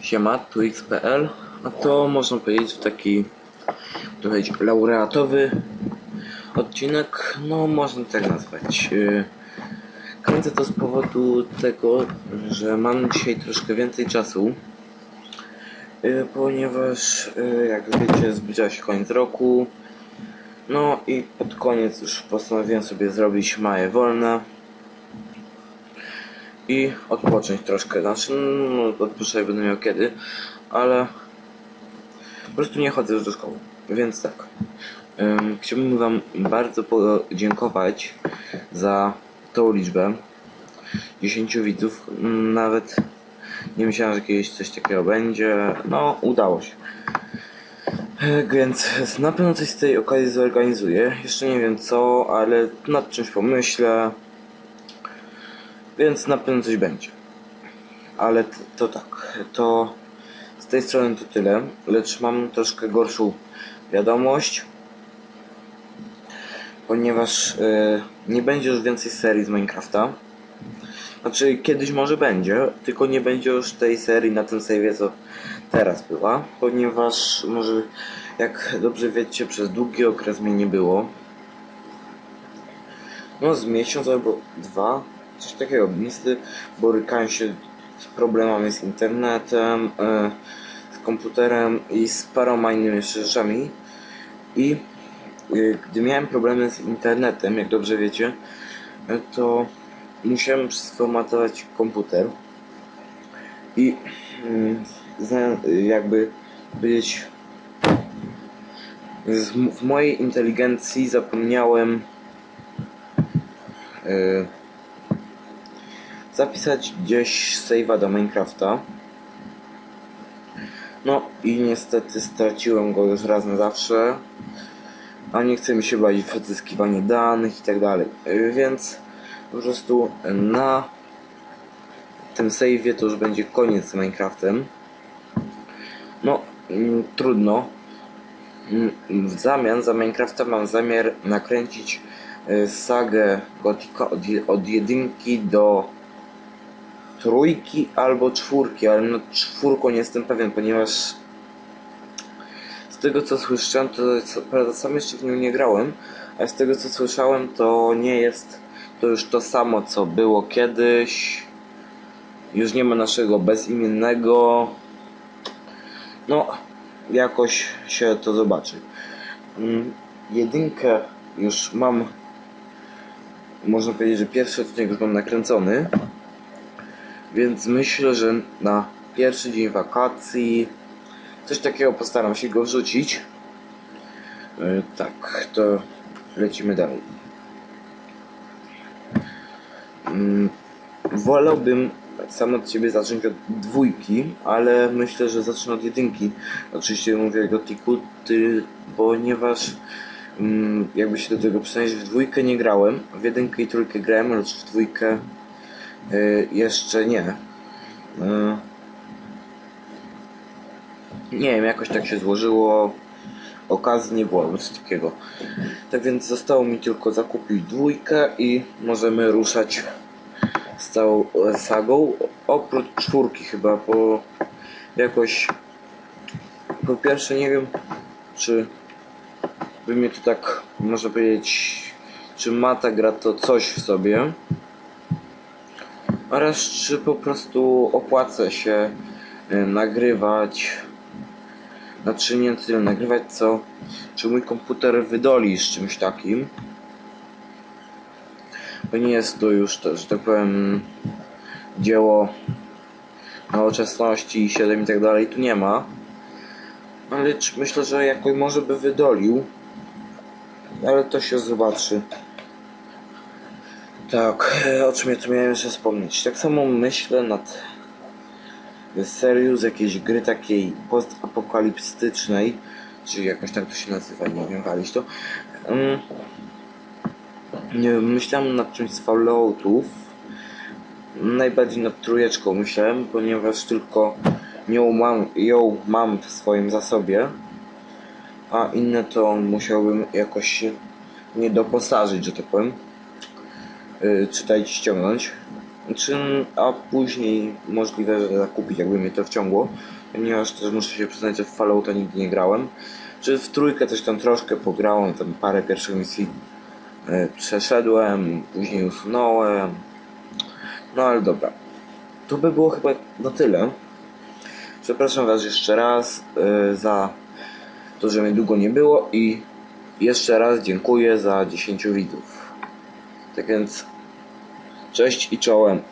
Siema, tu XPL, a to można powiedzieć taki powiedzieć, laureatowy odcinek, no można tak nazwać. Yy, Kręcę to z powodu tego, że mam dzisiaj troszkę więcej czasu, yy, ponieważ yy, jak wiecie zbliża się koniec roku, no i pod koniec już postanowiłem sobie zrobić małe wolne i odpocząć troszkę. Znaczy, no, odpocząć będę miał kiedy, ale po prostu nie chodzę już do szkoły. Więc tak. Ym, chciałbym Wam bardzo podziękować za tą liczbę 10 widzów. Nawet nie myślałem, że kiedyś coś takiego będzie. No, udało się. Więc na pewno coś z tej okazji zorganizuję. Jeszcze nie wiem co, ale nad czymś pomyślę. Więc na pewno coś będzie. Ale t- to tak, to z tej strony to tyle, lecz mam troszkę gorszą wiadomość, ponieważ e, nie będzie już więcej serii z Minecrafta. Znaczy kiedyś może będzie, tylko nie będzie już tej serii na tym save'ie co teraz była, ponieważ może jak dobrze wiecie przez długi okres mnie nie było. No z miesiąc albo dwa, coś takiego. Niestety borykałem się z problemami z internetem, e, z komputerem i z paroma innymi rzeczami. I e, gdy miałem problemy z internetem, jak dobrze wiecie, e, to musiałem sformatować komputer i mm, jakby być w mojej inteligencji zapomniałem zapisać gdzieś save'a do Minecrafta. No i niestety straciłem go już raz na zawsze. A nie chce mi się bawić w odzyskiwanie danych i tak dalej. Więc po prostu na tym save'ie to już będzie koniec z Minecraftem. No, mm, trudno. Mm, W zamian za Minecrafta mam zamiar nakręcić y, sagę Gotika od, od jedynki do trójki albo czwórki, ale nad czwórką nie jestem pewien, ponieważ z tego co słyszałem, to prawda sam jeszcze w nią nie grałem, ale z tego co słyszałem, to nie jest to już to samo co było kiedyś. Już nie ma naszego bezimiennego. No, jakoś się to zobaczy. Mm, Jedynkę już mam, można powiedzieć, że pierwszy odcinek już mam nakręcony. Więc myślę, że na pierwszy dzień wakacji coś takiego postaram się go wrzucić. Yy, tak, to lecimy dalej. Mm, Wolałbym sam od ciebie zacząć od dwójki, ale myślę, że zacznę od jedynki. Oczywiście mówię o Tiku, ty, ponieważ mm, jakby się do tego przyznać, w dwójkę nie grałem, w jedynkę i trójkę grałem, lecz w dwójkę jeszcze nie. Y, nie wiem, jakoś tak się złożyło. Okazji nie było, nic takiego. Tak więc zostało mi tylko zakupić dwójkę i możemy ruszać z całą sagą. Oprócz czwórki chyba, bo jakoś po pierwsze nie wiem, czy by mnie to tak, można powiedzieć, czy ma ta gra to coś w sobie. Oraz czy po prostu opłaca się e, nagrywać znaczy nie tyle nagrywać, co czy mój komputer wydoli z czymś takim. Bo nie jest to już, to, że tak powiem, dzieło nowoczesności 7 i tak dalej, tu nie ma. Ale myślę, że jakoś może by wydolił. Ale to się zobaczy. Tak, e, o czym ja tu miałem jeszcze wspomnieć. Tak samo myślę nad serią z jakiejś gry takiej postapokaliptycznej, czy jakoś tak to się nazywa, nie wiem, walić to. Mm, myślałem nad czymś z Falloutów. Najbardziej nad trójeczką myślałem, ponieważ tylko ją mam, ją mam w swoim zasobie, a inne to musiałbym jakoś nie doposażyć, że tak powiem. Yy, czytać, ściągnąć. Czy, a później możliwe, że zakupić, jakby mnie to wciągło, ponieważ też muszę się przyznać, że w Fallouta nigdy nie grałem. Czy w trójkę też tam troszkę pograłem, tam parę pierwszych misji e, przeszedłem, później usunąłem. No ale dobra. To by było chyba na tyle. Przepraszam Was jeszcze raz e, za to, że mnie długo nie było i jeszcze raz dziękuję za 10 widzów. Tak więc cześć i czołem.